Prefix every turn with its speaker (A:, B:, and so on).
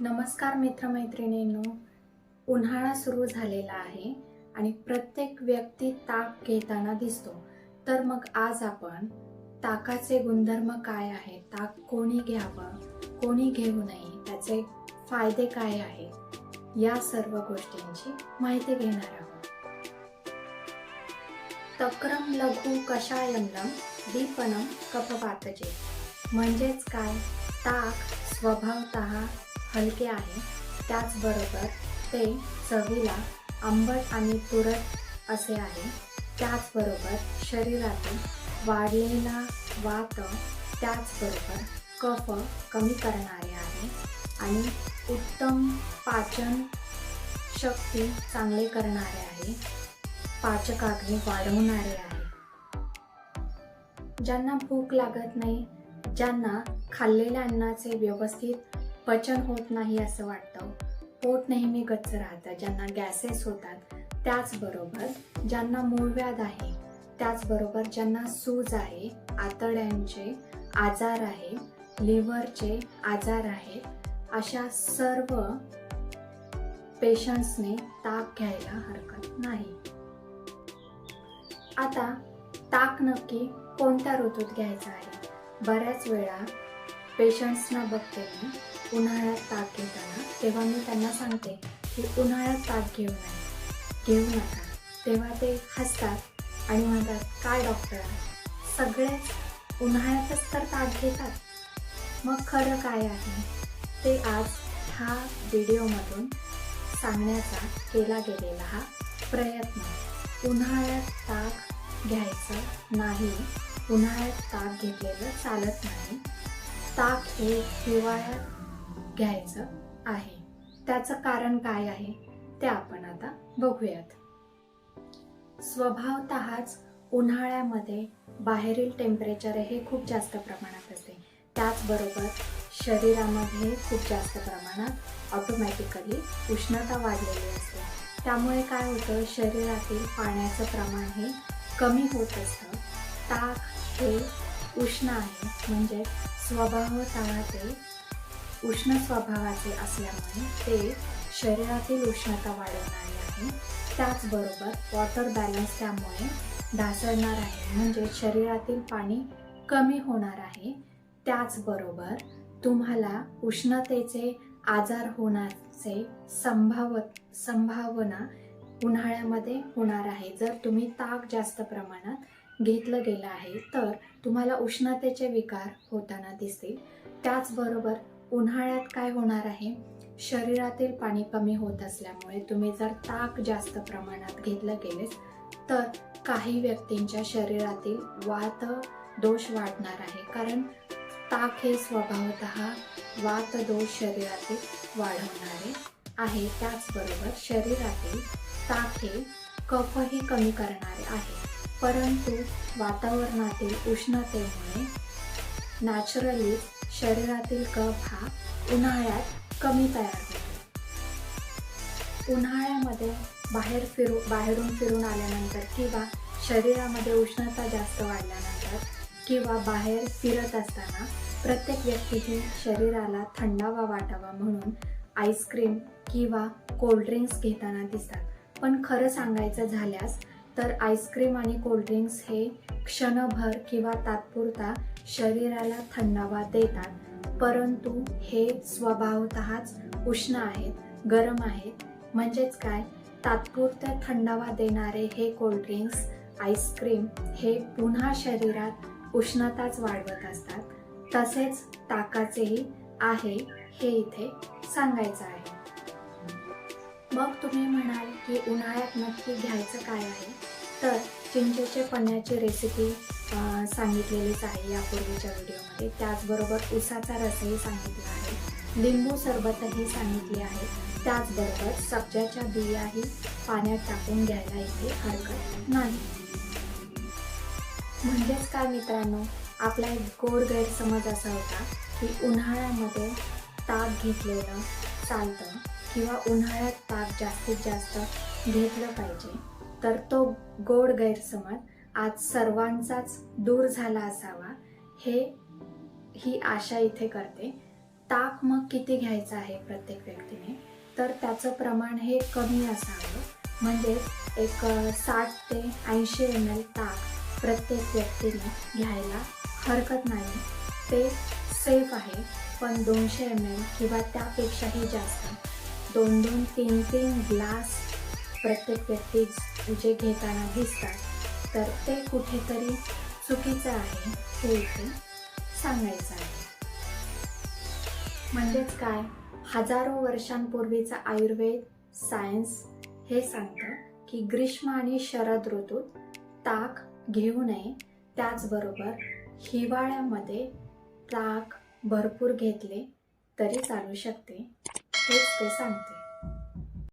A: नमस्कार मित्रमैत्रिणींनो उन्हाळा सुरू झालेला आहे आणि प्रत्येक व्यक्ती ताक घेताना दिसतो. तर मग आज आपण ताकाचे गुणधर्म काय आहेत? ताक कोणी घ्यावं कोणी घेऊ नये त्याचे फायदे काय आहेत? या सर्व गोष्टींची माहिती घेणार आहोत. तक्रम लघु कषायमलम दीपनम कफपातजे. म्हणजेच काय? ताक स्वभावतः हलके आहे. त्याचबरोबर ते चवीला आंबट आणि तुरट असे आहे. त्याचबरोबर शरीरातील वाढलेला वात त्याचबरोबर कफ कमी करणारे आहे. आणि उत्तम पाचन शक्ती चांगले करणारे आहे. पाचकाग्नी वाढवणारे आहे. ज्यांना भूक लागत नाही ज्यांना खाल्लेल्या अन्नाचे व्यवस्थित पचन होत नाही असं वाटतं. पोट नेहमी गच्च राहतं. ज्यांना गॅसेस होतात त्याचबरोबर ज्यांना मूळव्याध आहे त्याचबरोबर ज्यांना सूज आहे आतड्यांचे आजार आहे लिव्हरचे आजार आहेत अशा सर्व पेशंट्सने ताक घ्यायला हरकत नाही. आता ताक नक्की कोणत्या ऋतूत घ्यायचा आहे? बऱ्याच वेळा पेशंट्सना बघते मी उन्हाळ्यात ताक घेताना तेव्हा मी त्यांना सांगते की उन्हाळ्यात ताक घेऊ नये घेऊ नका. तेव्हा ते हसतात आणि म्हणतात काय डॉक्टर सगळेच उन्हाळ्यातच तर ताक घेतात. मग खरं काय आहे? ते आज ह्या व्हिडिओमधून सांगण्याचा केला गेलेला हा प्रयत्न. उन्हाळ्यात ताक घ्यायचं नाही उन्हाळ्यात ताक घेतलेलं चालत नाही. ताक हे हिवाळ्यात घ्यायचं आहे. त्याचं कारण काय आहे ते आपण आता बघूयात. स्वभावतःच उन्हाळ्यामध्ये बाहेरील टेम्परेचर हे खूप जास्त प्रमाणात असते. त्याचबरोबर शरीरामध्ये खूप जास्त प्रमाणात ऑटोमॅटिकली उष्णता वाढलेली असते. त्यामुळे काय होतं? शरीरातील पाण्याचं प्रमाण हे कमी होत असतं. ताक हे उष्ण आहे म्हणजे स्वभावतः ते उष्ण स्वभावाचे असल्यामुळे ते शरीरातील उष्णता वाढवणारे आहे. त्याचबरोबर वॉटर बॅलन्स त्यामुळे ढासळणार आहे म्हणजे शरीरातील पाणी कमी होणार आहे. त्याचबरोबर तुम्हाला उष्णतेचे आजार होण्याचे संभाव संभावना उन्हाळ्यामध्ये होणार आहे. जर तुम्ही ताक जास्त प्रमाणात घेतलं गेलं आहे तर तुम्हाला उष्णतेचे विकार होताना दिसतील. त्याचबरोबर उन्हाळ्यात काय होणार आहे? शरीरातील पाणी कमी होत असल्यामुळे तुम्ही जर ताक जास्त प्रमाणात घेतलं गेलेस तर काही व्यक्तींच्या शरीरातील वात दोष वाढणार आहे कारण ताक हे स्वभावत वात दोष शरीरातील वाढवणारे आहे. त्याचबरोबर शरीरातील ताक हे कफही कमी करणारे आहे. परंतु वातावरणातील उष्णतेमुळे नॅचरली शरीरातील कफ हा उन्हाळ्यात कमी तयार होतो. उन्हाळ्यामध्ये बाहेर फिरू बाहेरून फिरून आल्यानंतर किंवा शरीरामध्ये उष्णता जास्त वाढल्यानंतर किंवा बाहेर फिरत असताना प्रत्येक व्यक्ती शरीराला थंडावा वाटावा म्हणून आईस्क्रीम किंवा कोल्ड्रिंक्स घेताना दिसतात. पण खरं सांगायचं झाल्यास तर आईस्क्रीम आणि कोल्ड्रिंक्स हे क्षणभर किंवा तात्पुरता शरीराला थंडावा देतात. परंतु हे स्वभावतःच उष्ण आहेत गरम आहेत. म्हणजेच काय? तात्पुरता थंडावा देणारे हे कोल्ड्रिंक्स आईस्क्रीम हे पुन्हा शरीरात उष्णताच वाढवत असतात. तसेच ताकाचेही आहे हे इथे सांगायचं आहे. मग तुम्ही म्हणाल की उन्हाळ्यात नक्की घ्यायचं काय आहे? तर चिंचेचे पन्ह्याची रेसिपी सांगितलेलीच आहे यापूर्वीच्या व्हिडिओमध्ये त्याचबरोबर उसाचा रसही सांगितला आहे. लिंबू सरबतही सांगितले आहे. त्याचबरोबर सब्जाच्या बियाही पाण्यात टाकून घ्यायला इथे हरकत नाही. म्हणजेच काय मित्रांनो आपला एक गोड गैरसमज असा होता की उन्हाळ्यामध्ये ताक घेतलेलं चालतं किंवा उन्हाळ्यात ताक जास्तीत जास्त घेतलं पाहिजे. तर तो गोड गैरसमज आज सर्वांचाच दूर झाला असावा हे ही आशा इथे करते. ताक मग किती घ्यायचं आहे प्रत्येक व्यक्तीने? तर त्याचं प्रमाण हे कमी असावं. म्हणजे एक साठ ते ऐंशी एम एल ताक प्रत्येक व्यक्तीने घ्यायला हरकत नाही. ते सेफ आहे पण दोनशे एम एल किंवा त्यापेक्षाही जास्त. दोन दोन तीन तीन ग्लास प्रत्येक व्यक्ती जे घेताना दिसतात तर ते कुठेतरी चुकीचं आहे हे इथे सांगायचं आहे. म्हणजेच काय? हजारो वर्षांपूर्वीचा आयुर्वेद सायन्स हे सांगतं की ग्रीष्म आणि शरद ऋतूत ताक घेऊ नये. त्याचबरोबर हिवाळ्यामध्ये ताक भरपूर घेतले तरी चालू शकते हेच ते सांगते.